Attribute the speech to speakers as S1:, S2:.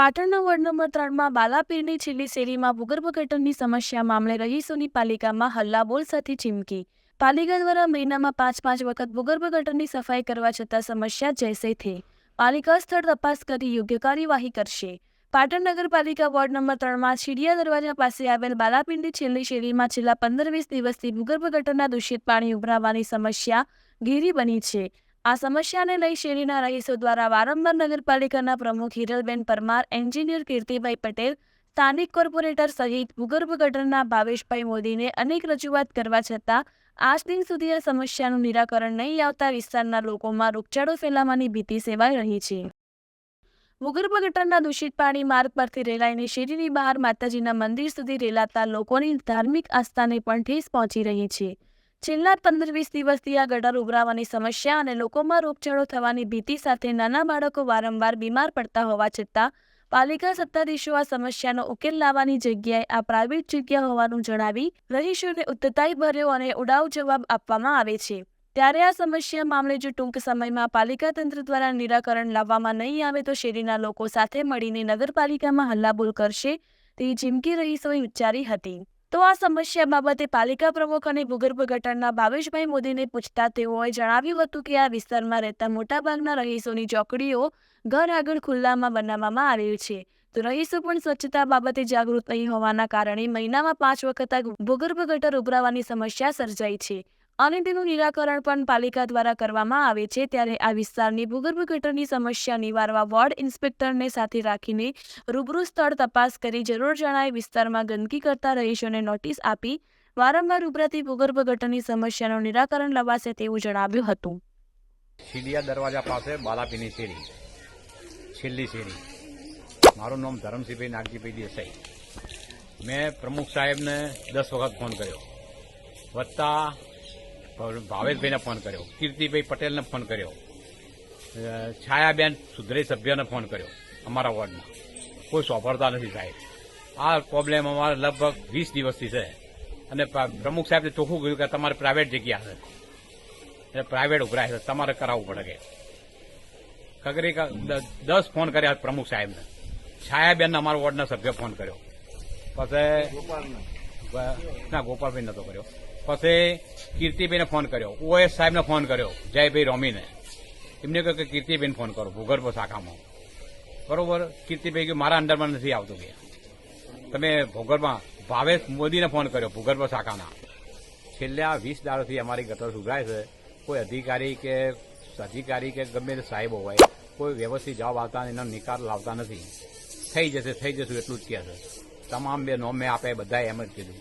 S1: પાટણના ward number ત્રણમાં બાલાપીરની છેલ્લી શેરીમાં ભૂગર્ભ ગટરની સમસ્યા મામલે રહીશોની પાલિકામાં હલ્લાબોલ સાથે ચીમકી. પાલિકા દ્વારા મહિનામાં પાંચ પાંચ વખત ભૂગર્ભ ગટરની સફાઈ કરવા છતાં સમસ્યા જૈસે થે. પાલિકા સ્થળ તપાસ કરી યોગ્ય કાર્યવાહી કરશે. પાટણ નગરપાલિકા વોર્ડ નંબર ત્રણમાં શીડિયા દરવાજા પાસે આવેલ બાલાપિંડી છેલ્લી શેરીમાં છેલ્લા પંદર વીસ દિવસથી ભૂગર્ભ ગટરના દૂષિત પાણી ઉભરાવાની સમસ્યા ઘેરી બની છે. આ સમસ્યાને લઈ શેરીના રહીશો દ્વારા વારંવાર નગરપાલિકાના પ્રમુખ હિરલબેન પરમાર, એન્જિનિયર કીર્તિભાઈ પટેલ, સ્થાનિક કોર્પોરેટર સહિત ભૂગર્ભ ગટરના ભાવેશભાઈ મોદીને અનેક રજૂઆત કરવા છતાં આજ દિન સુધી આ સમસ્યાનું નિરાકરણ નહીં આવતા વિસ્તારના લોકોમાં રોગચાળો ફેલાવાની ભીતિ સેવાઈ રહી છે. ભૂગર્ભ ગટરના દૂષિત પાણી માર્ગ પરથી રેલાઈને શેરીની બહાર માતાજીના મંદિર સુધી રેલાતા લોકોની ધાર્મિક આસ્થાને પણ ઠેસ પહોંચી રહી છે. છેલ્લા પંદર વીસ દિવસથી આ ગટર ઉભરાવાની સમસ્યા અને લોકોમાં રોગચાળો થવાની ભીતિ સાથે નાના બાળકો વારંવાર બીમાર પડતા હોવા છતાં પાલિકા સત્તાધીશો આ સમસ્યાનો ઉકેલ લાવવાની જગ્યાએ આ પ્રાઇવેટ જગ્યા હોવાનું જણાવી રહીશોને ઉત્તતાઈ ભર્યો અને ઉડાવ જવાબ આપવામાં આવે છે. ત્યારે આ સમસ્યા મામલે જો ટૂંક સમયમાં પાલિકા તંત્ર દ્વારા નિરાકરણ લાવવામાં નહીં આવે તો શેરીના લોકો સાથે મળીને નગરપાલિકામાં હલ્લાબોલ કરશે તેવી ચીમકી રહીશોએ ઉચ્ચારી હતી. તો આ સમસ્યા બાબતે પાલિકા પ્રમુખ અને ભૂગર્ભ ગટરના ભાવેશભાઈ મોદીને પૂછતા તેઓએ જણાવ્યું હતું કે આ વિસ્તારમાં રહેતા મોટાભાગના રહીશોની ચોકડીઓ ઘર આગળ ખુલ્લામાં બનાવવામાં આવેલ છે. તો રહીશો પણ સ્વચ્છતા બાબતે જાગૃત નહીં હોવાના કારણે મહિનામાં પાંચ વખત ભૂગર્ભ ગટર ઉભરાવાની સમસ્યા સર્જાઈ છે. અને તેનું નિરાકરણ પણ પાલિકા દ્વારા કરવામાં આવે છે ત્યારે આ વિસ્તારની ભૂગર્ભ ગટરની સમસ્યા નિવારવા વોર્ડ ઇન્સ્પેક્ટરને સાથે રાખીને રૂબરૂ સ્થળ તપાસ કરી જરૂર જણાય વિસ્તારમાં ગંદકી કરતા રહીશોને નોટિસ આપી વારંવાર ઉભરાતી ભૂગર્ભ ગટરની સમસ્યાનું નિરાકરણ લવાશે તેવું જણાવ્યું હતું.
S2: શીડિયા દરવાજા પાસે બાલાપીની શેરી છેલ્લી શેરી મારું નામ ધરમસિંહભાઈ નાગજીભાઈ દેસાઈ. મેં પ્રમુખ સાહેબને દસ વખત ફોન કર્યો. વત્તા ભાવેશભાઈને ફોન કર્યો. કીર્તિભાઈ પટેલને ફોન કર્યો. છાયાબેન સુધરી સભ્યને ફોન કર્યો અમારા વોર્ડમાં. કોઈ સોંપડતા નથી સાહેબ. આ પ્રોબ્લેમ અમારે લગભગ વીસ દિવસથી છે. અને પ્રમુખ સાહેબને ચોખ્ખું કહ્યું કે તમારે પ્રાઇવેટ જગ્યા છે. એટલે પ્રાઇવેટ ઉભરાય છે. તમારે કરાવવું પડે કે. કગરી દસ ફોન કર્યા પ્રમુખ સાહેબને. છાયાબેન અમારા વોર્ડના સભ્ય ફોન કર્યો. પછી ના, ગોપાલભાઈ નતો કર્યો. પછી કીર્તિબેને ફોન કર્યો. ઓએસ સાહેબને ફોન કર્યો. જયભાઈ રોમીને. એમને કહ્યું કે કીર્તિબેન ફોન કરો, ભૂગર્ભ શાખામાં. બરોબર? કીર્તિભાઈ કે મારા અંડરમાં નથી આવતું કે. તમે ભૂગર્ભમાં, ભાવેશ મોદીને ફોન કર્યો, ભૂગર્ભ શાખાના. છેલ્લા વીસ દાડોથી અમારી ગટર સુધરાય છે. કોઈ અધિકારી કે અધિકારી કે ગમે તે સાહેબો હોય, કોઈ વ્યવસ્થિત જવાબ આવતા એનો નિકાલ લાવતા નથી. થઈ જશે થઈ જશે, એટલું જ કહે છે. તમામ બે નોમે મેં આપે બધાએ એમ જ કીધું.